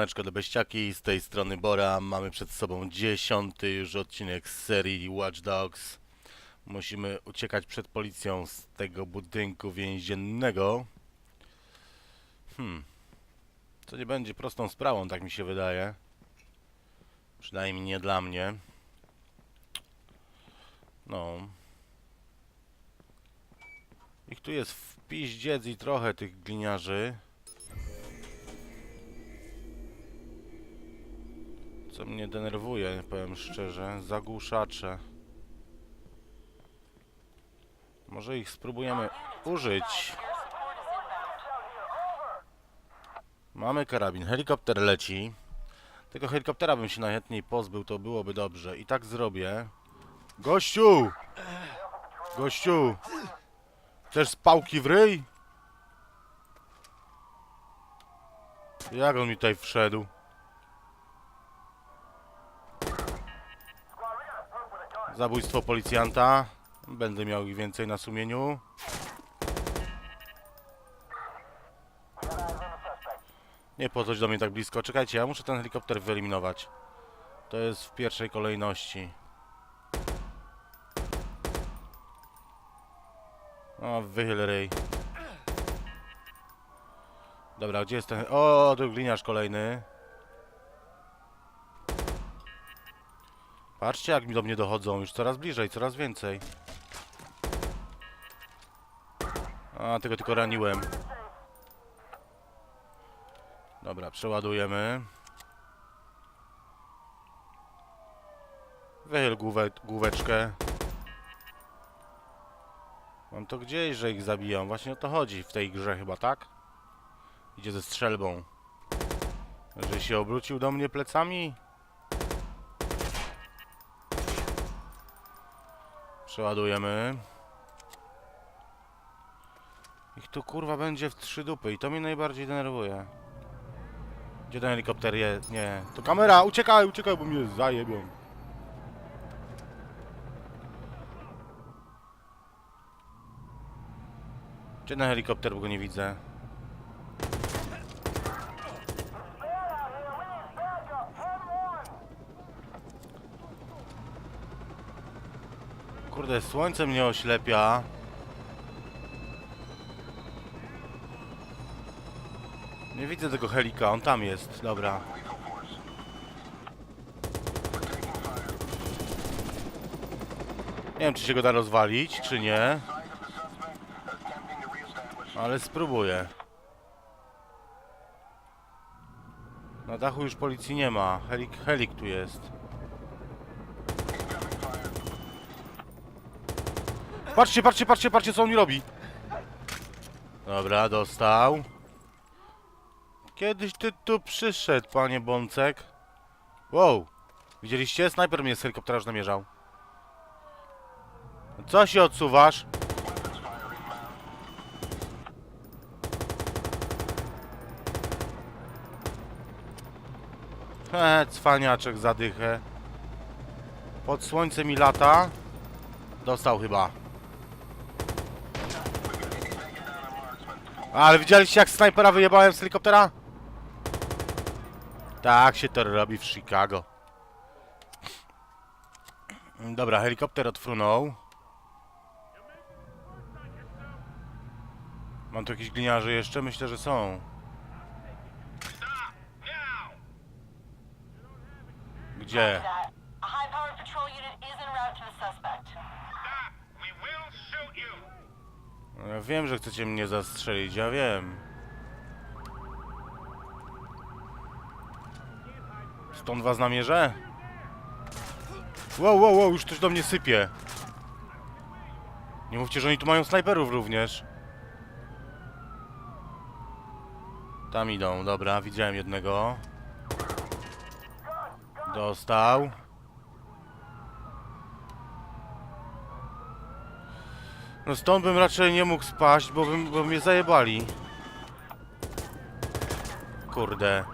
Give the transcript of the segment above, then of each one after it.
Siemaneczko do beściaki, z tej strony Bora. Mamy przed sobą dziesiąty już odcinek z serii Watch Dogs. Musimy uciekać przed policją z tego budynku więziennego. Hmm. To nie będzie prostą sprawą, tak mi się wydaje. Przynajmniej nie dla mnie. No. Ich tu jest w piździec i trochę tych gliniarzy. Co mnie denerwuje, powiem szczerze, zagłuszacze. Może ich spróbujemy użyć. Mamy karabin, helikopter leci. Tego helikoptera bym się najchętniej pozbył, to byłoby dobrze. I tak zrobię. Gościu! Gościu! Chcesz z pałki w ryj? Jak on mi tutaj wszedł? Zabójstwo policjanta. Będę miał ich więcej na sumieniu. Nie po coś do mnie tak blisko. Czekajcie, ja muszę ten helikopter wyeliminować. To jest w pierwszej kolejności. O, wychyl ryj. Dobra, gdzie jest ten... O, tu gliniarz kolejny. Patrzcie, jak mi do mnie dochodzą. Już coraz bliżej, coraz więcej. A, tego tylko raniłem. Dobra, przeładujemy. Wychyl główę, główeczkę. Mam to gdzieś, że ich zabijam. Właśnie o to chodzi w tej grze chyba, tak? Idzie ze strzelbą. Że się obrócił do mnie plecami? Przeładujemy. Ich tu kurwa będzie w trzy dupy i to mnie najbardziej denerwuje. Gdzie ten helikopter jest? Nie. To kamera! Uciekaj, uciekaj, bo mnie zajebią. Gdzie ten helikopter, bo go nie widzę? Kurde, słońce mnie oślepia. Nie widzę tego helika, on tam jest, dobra. Nie wiem, czy się go da rozwalić, czy nie. Ale spróbuję. Na dachu już policji nie ma. Helik, helik tu jest. Patrzcie, patrzcie, patrzcie, patrzcie, co on mi robi. Dobra, dostał. Kiedyś ty tu przyszedł, panie Bącek. Wow. Widzieliście? Snajper mnie z helikoptera już namierzał. Co się odsuwasz? He, cwaniaczek zadychę. Pod słońcem mi lata. Dostał chyba. Ale widzieliście jak snajpera wyjebałem z helikoptera? Tak się to robi w Chicago. Dobra, helikopter odfrunął. Mam tu jakieś gliniarze jeszcze? Myślę, że są. Gdzie? That. A high-powered patrol unit is en route to the suspect. Stop! We will shoot you! No Ja wiem, że chcecie mnie zastrzelić, ja wiem. Stąd was namierzę? Wow, wow, wow, już coś do mnie sypie. Nie mówcie, że oni tu mają snajperów również. Tam idą, dobra, widziałem jednego. Dostał. No stąd bym raczej nie mógł spaść, bo, bym, bo mnie zajebali. Kurde.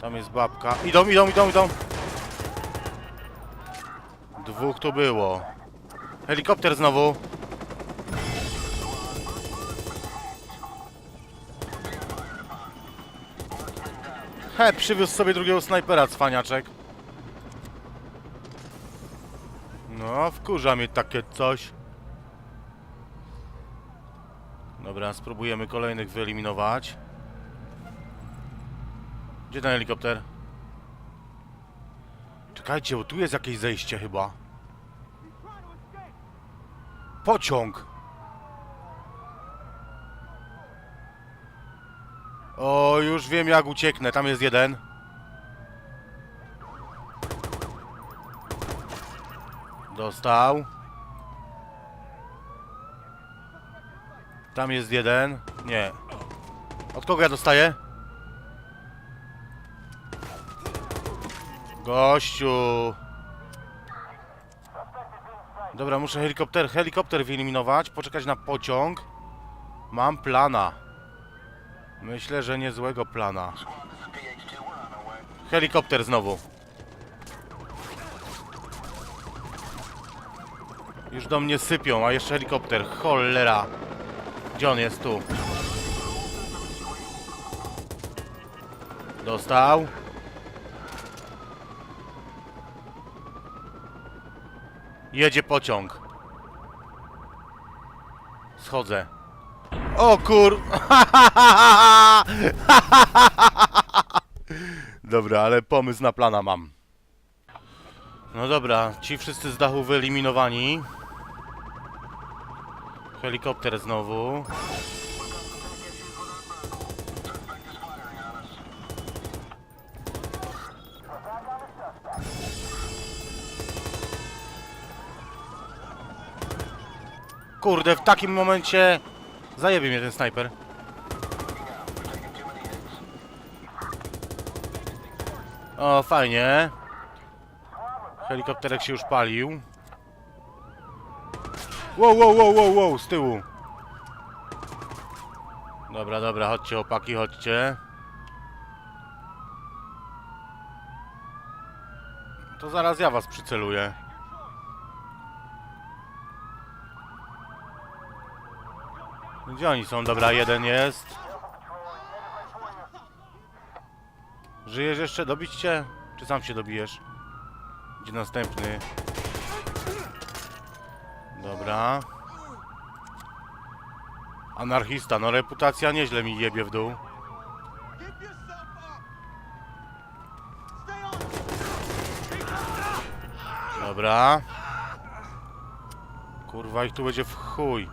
Tam jest babka. Idą, idą, idą, idą. Dwóch tu było. Helikopter znowu. He, przywiózł sobie drugiego snajpera, cwaniaczek. No, wkurza mnie takie coś. Dobra, spróbujemy kolejnych wyeliminować. Gdzie ten helikopter? Czekajcie, bo tu jest jakieś zejście chyba. Pociąg! O, już wiem jak ucieknę. Tam jest jeden. Dostał. Tam jest jeden. Nie. Od kogo ja dostaję? Gościu. Dobra, muszę helikopter, helikopter wyeliminować, poczekać na pociąg. Mam plana. Myślę, że niezłego plana. Helikopter znowu. Już do mnie sypią, a jeszcze helikopter. Cholera. Gdzie on jest? Tu. Dostał. Jedzie pociąg. Schodzę. O kur... Dobra, ale pomysł na plana mam. No dobra, ci wszyscy z dachu wyeliminowani. Helikopter znowu. Kurde, w takim momencie zajebie mnie ten snajper. O, fajnie. Helikopterek się już palił. Wow, wow, wow, wow, wow, z tyłu. Dobra, dobra, chodźcie opaki, chodźcie. To zaraz ja was przyceluję. Gdzie oni są? Dobra, jeden jest. Żyjesz jeszcze? Dobić cię? Czy sam się dobijesz? Gdzie następny? Dobra. Anarchista, no reputacja nieźle mi jebie w dół. Dobra. Kurwa, ich tu będzie w chuj.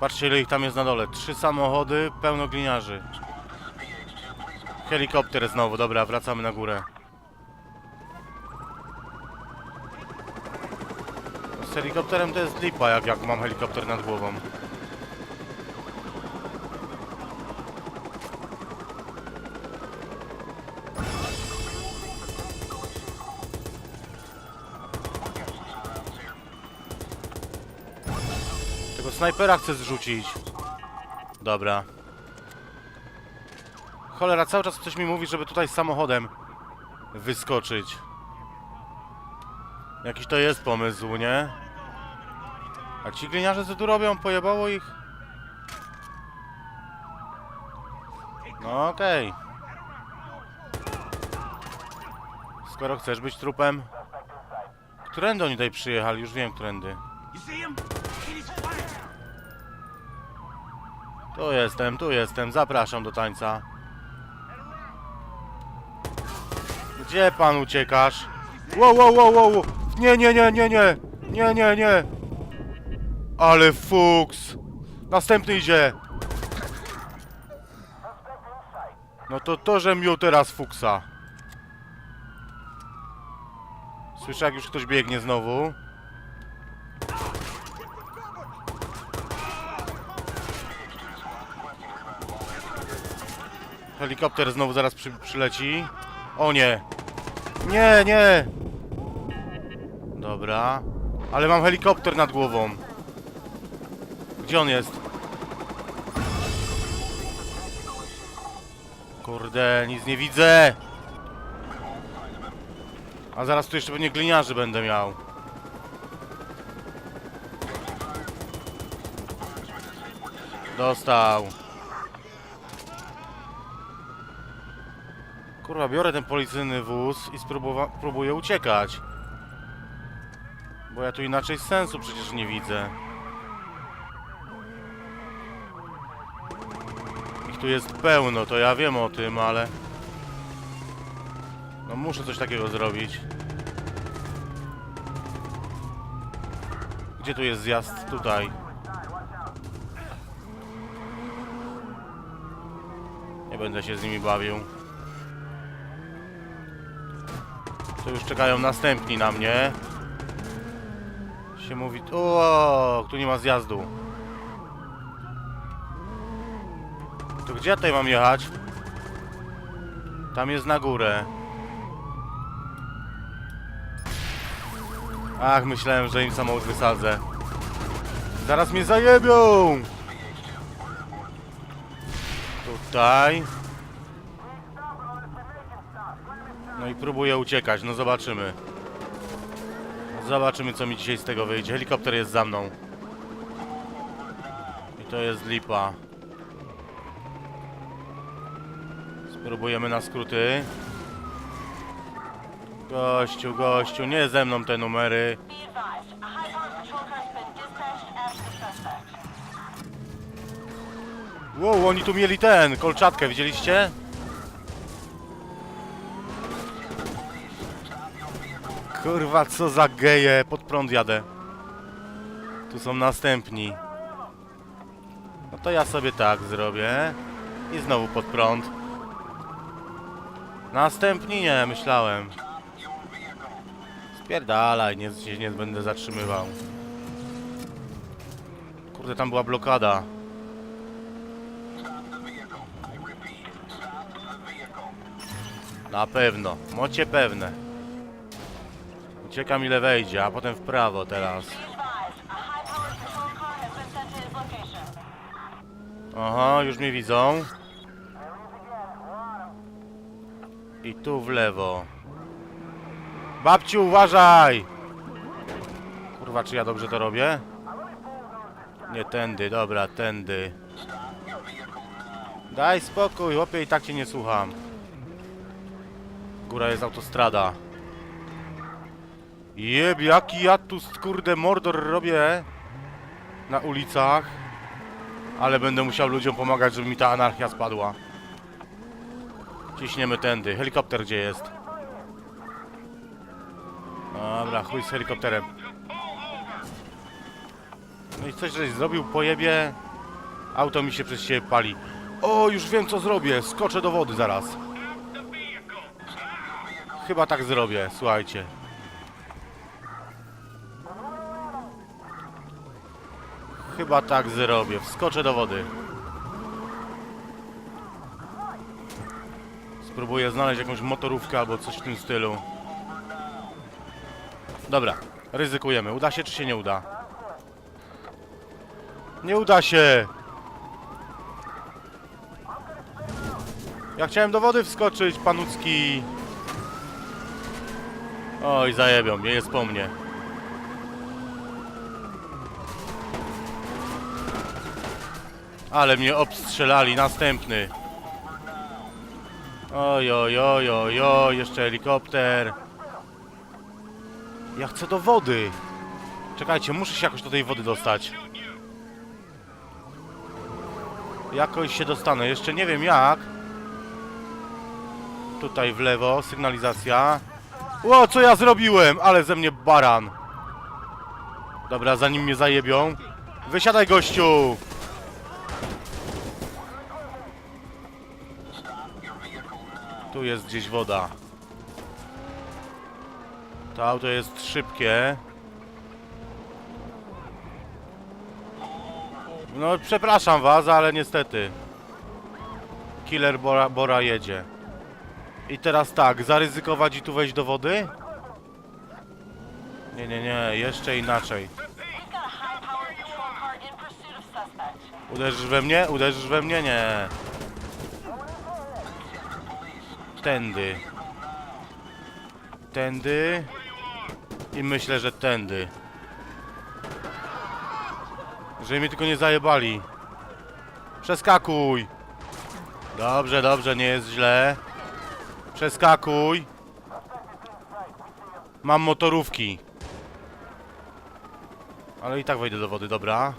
Patrzcie ile ich tam jest na dole. Trzy samochody, pełno gliniarzy. Helikopter znowu, dobra, wracamy na górę. Z helikopterem to jest lipa, jak, jak mam helikopter nad głową. Tego snajpera chcę zrzucić. Dobra. Cholera, cały czas ktoś mi mówi, żeby tutaj samochodem wyskoczyć. Jakiś to jest pomysł, nie? A ci gliniarze co tu robią? Pojebało ich? No okej. Skoro chcesz być trupem... Którędy oni tutaj przyjechali? Już wiem, którędy. Tu jestem, tu jestem, zapraszam do tańca. Gdzie pan uciekasz? Wow, wow, wow, wow! Nie, nie, nie, nie, nie! Nie, nie, nie! Ale fuks! Następny idzie! No to to, że miał teraz fuksa. Słyszę, jak już ktoś biegnie znowu. Helikopter znowu zaraz przy, przyleci. O nie! Nie, nie! Dobra. Ale mam helikopter nad głową. Gdzie on jest? Kurde, nic nie widzę. A zaraz tu jeszcze pewnie gliniarzy będę miał. Dostał. Kurwa, biorę ten policyjny wóz i spróbuję uciekać. Bo ja tu inaczej sensu przecież nie widzę. Ich tu jest pełno, to ja wiem o tym, ale... No muszę coś takiego zrobić. Gdzie tu jest zjazd? Tutaj. Nie będę się z nimi bawił. To już czekają następni na mnie. Się mówi... O, tu nie ma zjazdu. To gdzie ja tutaj mam jechać? Tam jest na górę. Ach, myślałem, że im samochód wysadzę. Zaraz mnie zajebią! Tutaj. No i próbuję uciekać, no zobaczymy. Zobaczymy, co mi dzisiaj z tego wyjdzie. Helikopter jest za mną. I to jest lipa. Spróbujemy na skróty. Gościu, gościu, nie ze mną te numery. Wow, oni tu mieli ten, kolczatkę, widzieliście? Kurwa, co za geje, pod prąd jadę. Tu są następni. No to ja sobie tak zrobię. I znowu pod prąd. Następni nie, myślałem. Spierdalaj, nie, się nie będę zatrzymywał. Kurde, tam była blokada. Na pewno, mocie pewne. Uciekam ile wejdzie, a potem w prawo teraz. Aha, już mnie widzą. I tu w lewo. Babciu, uważaj! Kurwa, czy ja dobrze to robię? Nie tędy, dobra, tędy. Daj spokój, chłopie, i tak cię nie słucham. Góra jest autostrada. Jeb, jaki ja tu, kurde, mordor robię na ulicach. Ale będę musiał ludziom pomagać, żeby mi ta anarchia spadła. Ciśniemy tędy. Helikopter gdzie jest? Dobra, chuj z helikopterem. No i coś żeś zrobił, pojebie. Auto mi się przez siebie pali. O, już wiem co zrobię. Skoczę do wody zaraz. Chyba tak zrobię, słuchajcie. Chyba tak zrobię. Wskoczę do wody. Spróbuję znaleźć jakąś motorówkę albo coś w tym stylu. Dobra, ryzykujemy. Uda się czy się nie uda? Nie uda się! Ja chciałem do wody wskoczyć, panucki. Oj, zajebią mnie, jest po mnie. Ale mnie obstrzelali, następny. Oj, oj, oj, oj, oj, jeszcze helikopter. Ja chcę do wody. Czekajcie, muszę się jakoś do tej wody dostać. Jakoś się dostanę, jeszcze nie wiem jak. Tutaj w lewo, sygnalizacja. Ło, co ja zrobiłem? Ale ze mnie baran. Dobra, zanim mnie zajebią. Wysiadaj, gościu! Tu jest gdzieś woda. To auto jest szybkie. No, przepraszam was, ale niestety. Killer Bora, Bora jedzie. I teraz tak, zaryzykować i tu wejść do wody? Nie, nie, nie, jeszcze inaczej. Uderzysz we mnie? Uderzysz we mnie? Nie. Tędy. Tędy. I myślę, że tędy. Żeby mnie tylko nie zajebali. Przeskakuj. Dobrze, dobrze, nie jest źle. Przeskakuj. Mam motorówki. Ale i tak wejdę do wody, dobra.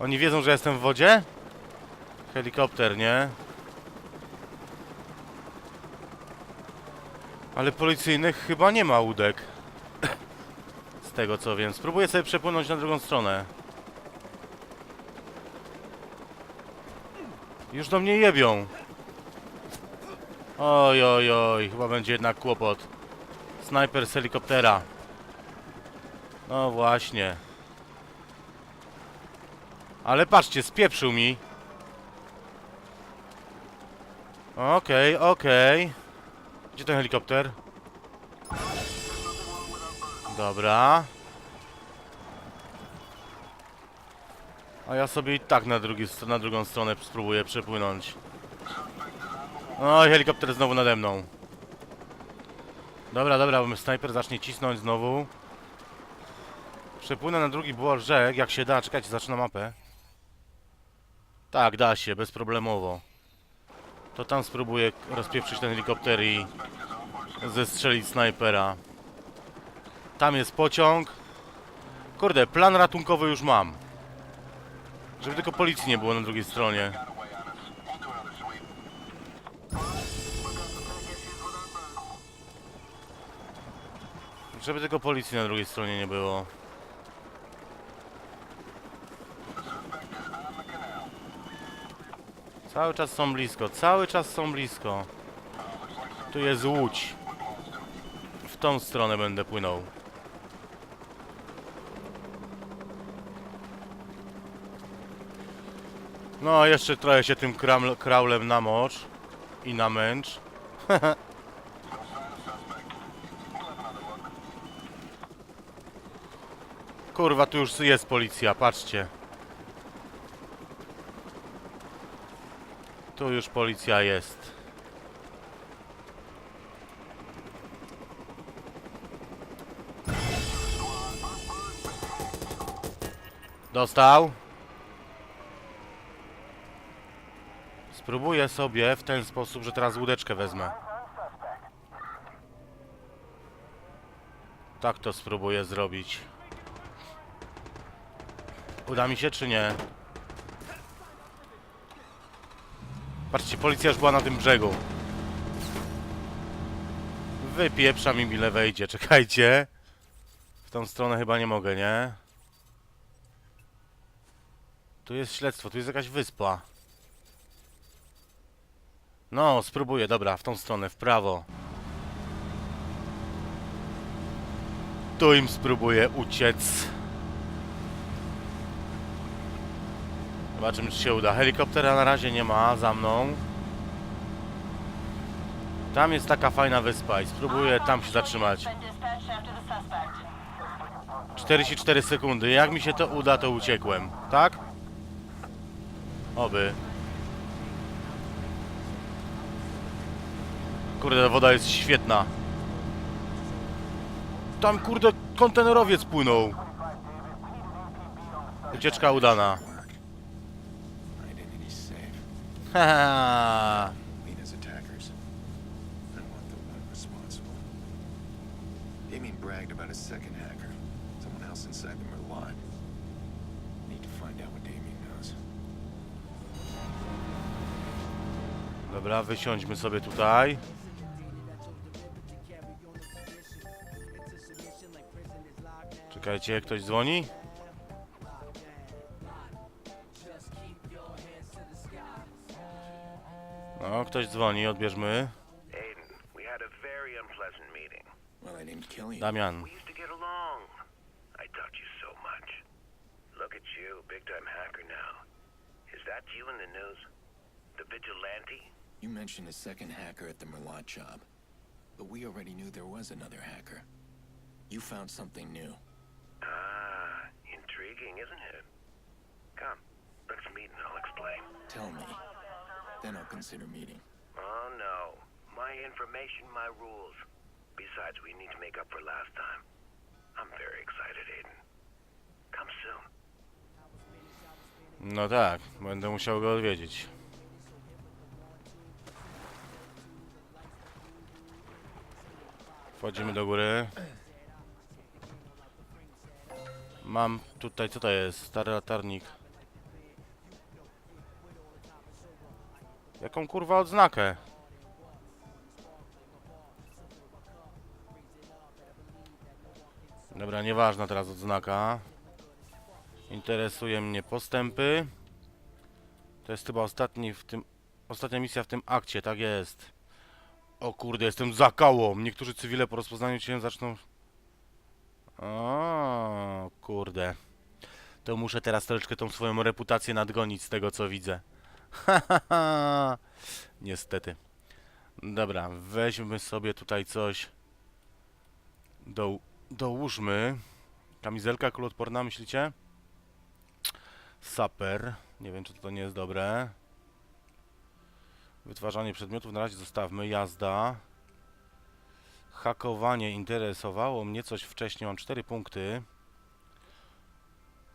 Oni wiedzą, że jestem w wodzie? Helikopter, nie? Ale policyjnych chyba nie ma łódek. Z tego co wiem. Spróbuję sobie przepłynąć na drugą stronę. Już do mnie jebią. Oj, oj, oj. Chyba będzie jednak kłopot. Snajper z helikoptera. No właśnie. Ale patrzcie, spieprzył mi. Okej, okej. Gdzie ten helikopter? Dobra. A ja sobie i tak na, drugi, na drugą stronę spróbuję przepłynąć. Oj, helikopter znowu nade mną. Dobra, dobra, bo snajper zacznie cisnąć znowu. Przepłynę na drugi brzeg, jak się da. Czekajcie, zaczynam mapę. Tak, da się, bezproblemowo. To tam spróbuję rozpieprzyć ten helikopter i zestrzelić snajpera. Tam jest pociąg. Kurde, plan ratunkowy już mam. Żeby tylko policji nie było na drugiej stronie. Żeby tylko policji na drugiej stronie nie było. Cały czas są blisko, cały czas są blisko. Tu jest łódź. W tą stronę będę płynął. No, jeszcze trochę się tym kraulem namocz i namęcz. Kurwa, tu już jest policja, patrzcie. Tu już policja jest. Dostał. Spróbuję sobie w ten sposób, że teraz łódeczkę wezmę. Tak to spróbuję zrobić. Uda mi się czy nie? Patrzcie, policja już była na tym brzegu. Wypieprza mi ile wejdzie, czekajcie. W tą stronę chyba nie mogę, nie? Tu jest śledztwo, tu jest jakaś wyspa. No, spróbuję, dobra, w tą stronę, w prawo. Tu im spróbuję uciec. Zobaczymy, czy się uda. Helikoptera na razie nie ma za mną. Tam jest taka fajna wyspa i spróbuję tam się zatrzymać. Been dispatched after the suspect. 44 sekundy. Jak mi się to uda, to uciekłem. Tak? Oby. Kurde, woda jest świetna. Tam, kurde, kontenerowiec płynął. Ucieczka udana. Haha. Mean as attackers. I want the one responsible. Damien bragged about a second hacker. Someone else inside the Merlot. Need to find out what Damien knows. Dobra, wysiądźmy sobie tutaj. Czekajcie, ktoś dzwoni? In the news? The vigilante? You mentioned a second hacker at the Merlot job. But we already knew there was another hacker. You found something new. Ah, intriguing, isn't it? Come, let's meet and I'll explain. Tell me. Then I'll consider meeting. Oh, no. My information, my rules. Besides, we need to make up for last time. I'm very excited, Aiden. Come soon. No tak, będę musiał go odwiedzić. Wchodzimy do góry. Mam tutaj, co to jest? Stary latarnik. Jaką kurwa odznakę? Dobra, nieważna teraz odznaka. Interesuje mnie postępy. To jest chyba ostatni w tym... Ostatnia misja w tym akcie, tak jest. O kurde, jestem za kałą. Niektórzy cywile po rozpoznaniu cię zaczną... O kurde. To muszę teraz troszeczkę tą swoją reputację nadgonić z tego co widzę. Niestety. Dobra, weźmy sobie tutaj coś. Do, dołóżmy. Kamizelka kuloodporna, myślicie? Saper. Nie wiem, czy to nie jest dobre. Wytwarzanie przedmiotów na razie zostawmy. Jazda. Hakowanie interesowało mnie coś wcześniej. Mam 4 punkty.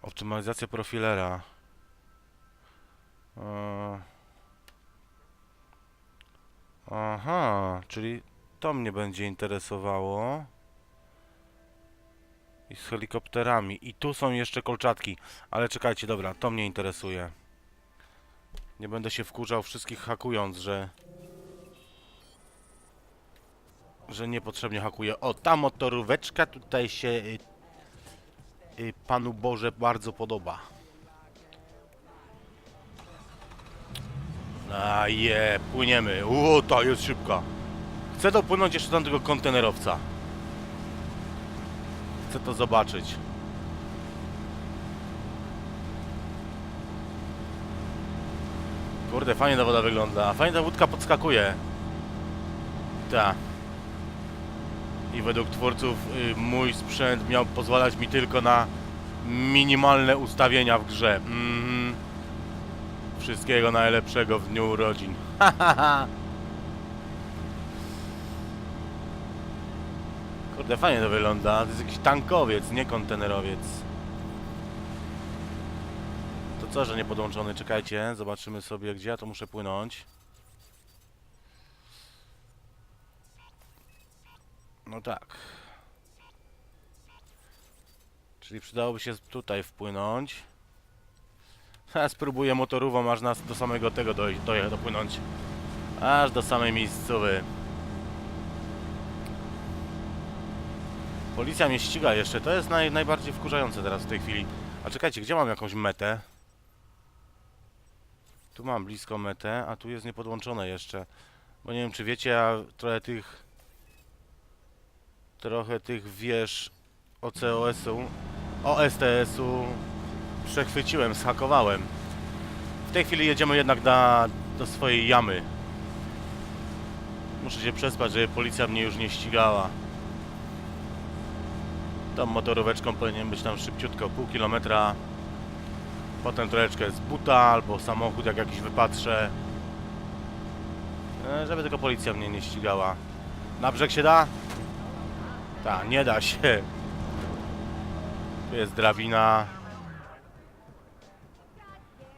Optymalizacja profilera. Eee. Aha, czyli to mnie będzie interesowało. I z helikopterami. I tu są jeszcze kolczatki. Ale czekajcie, dobra, to mnie interesuje. Nie będę się wkurzał wszystkich hakując, że... Że niepotrzebnie hakuję. O, ta motoróweczka tutaj się... Y, y, Panu Boże bardzo podoba. A je, płyniemy. O, to jest szybka. Chcę dopłynąć jeszcze do tego kontenerowca. Chcę to zobaczyć. Kurde, fajnie ta woda wygląda. Fajnie ta łódka podskakuje. Ta. I według twórców y, mój sprzęt miał pozwalać mi tylko na minimalne ustawienia w grze. Mhm. Wszystkiego najlepszego w dniu urodzin. Kurde, fajnie to wygląda. To jest jakiś tankowiec, nie kontenerowiec. To co, że nie podłączony? Czekajcie, zobaczymy sobie, gdzie ja to muszę płynąć. No tak. Czyli przydałoby się tutaj wpłynąć. Ja spróbuję motorówą aż nas do samego tego dojść, dojechać, dopłynąć. Aż do samej miejscowy. Policja mnie ściga jeszcze, to jest naj, najbardziej wkurzające teraz w tej chwili. A czekajcie, gdzie mam jakąś metę? Tu mam blisko metę, a tu jest niepodłączone jeszcze. Bo nie wiem czy wiecie, ja trochę tych... Trochę tych wież OCOS-u, OSTS-u przechwyciłem, zhakowałem. W tej chwili jedziemy jednak na, do swojej jamy. Muszę się przespać, żeby policja mnie już nie ścigała. Tą motoróweczką powinien być tam szybciutko, pół kilometra. Potem troszeczkę z buta albo samochód jak jakiś wypatrzę. E, Żeby tylko policja mnie nie ścigała. Na brzeg się da? Tak, nie da się. Tu jest drabina.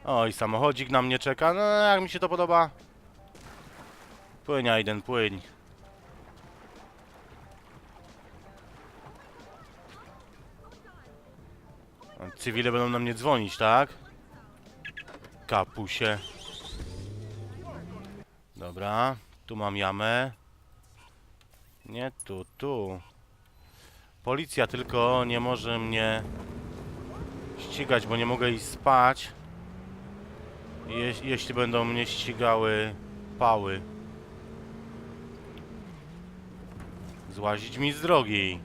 O, i samochodzik na mnie czeka. No, jak mi się to podoba. Płyń, Aiden, płyń. Cywile będą na mnie dzwonić, tak? Kapusie. Dobra, tu mam jamę. Nie tu, tu. Policja tylko nie może mnie ścigać, bo nie mogę iść spać. Je jeśli będą mnie ścigały pały. Złazić mi z drogi.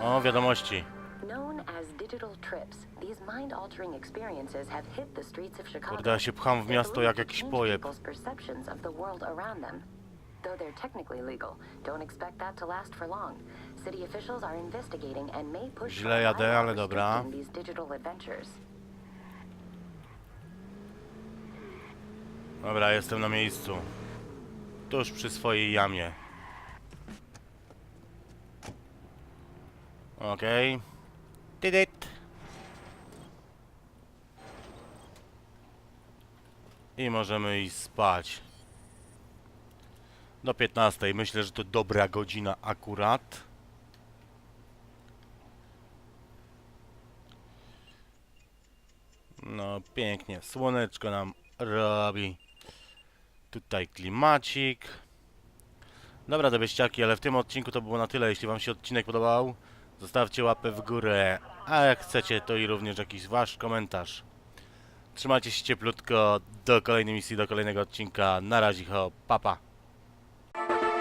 O, wiadomości. Kurde, ja się pcham w miasto jak jakiś pojeb. Though they're technically legal, don't expect that to last for long. City officials are investigating and may push Źle jadę, ale dobra. these digital adventures. Dobra, jestem na miejscu. Tuż przy swojej jamie. Okej. Did it. I możemy iść spać. Do 15. Myślę, że to dobra godzina akurat. No pięknie, słoneczko nam robi. Tutaj klimacik. Dobra, te beściaki, ale w tym odcinku to było na tyle. Jeśli wam się odcinek podobał, zostawcie łapę w górę. A jak chcecie, to i również jakiś wasz komentarz. Trzymajcie się cieplutko. Do kolejnej misji, do kolejnego odcinka. Na razie, ho, papa. Pa.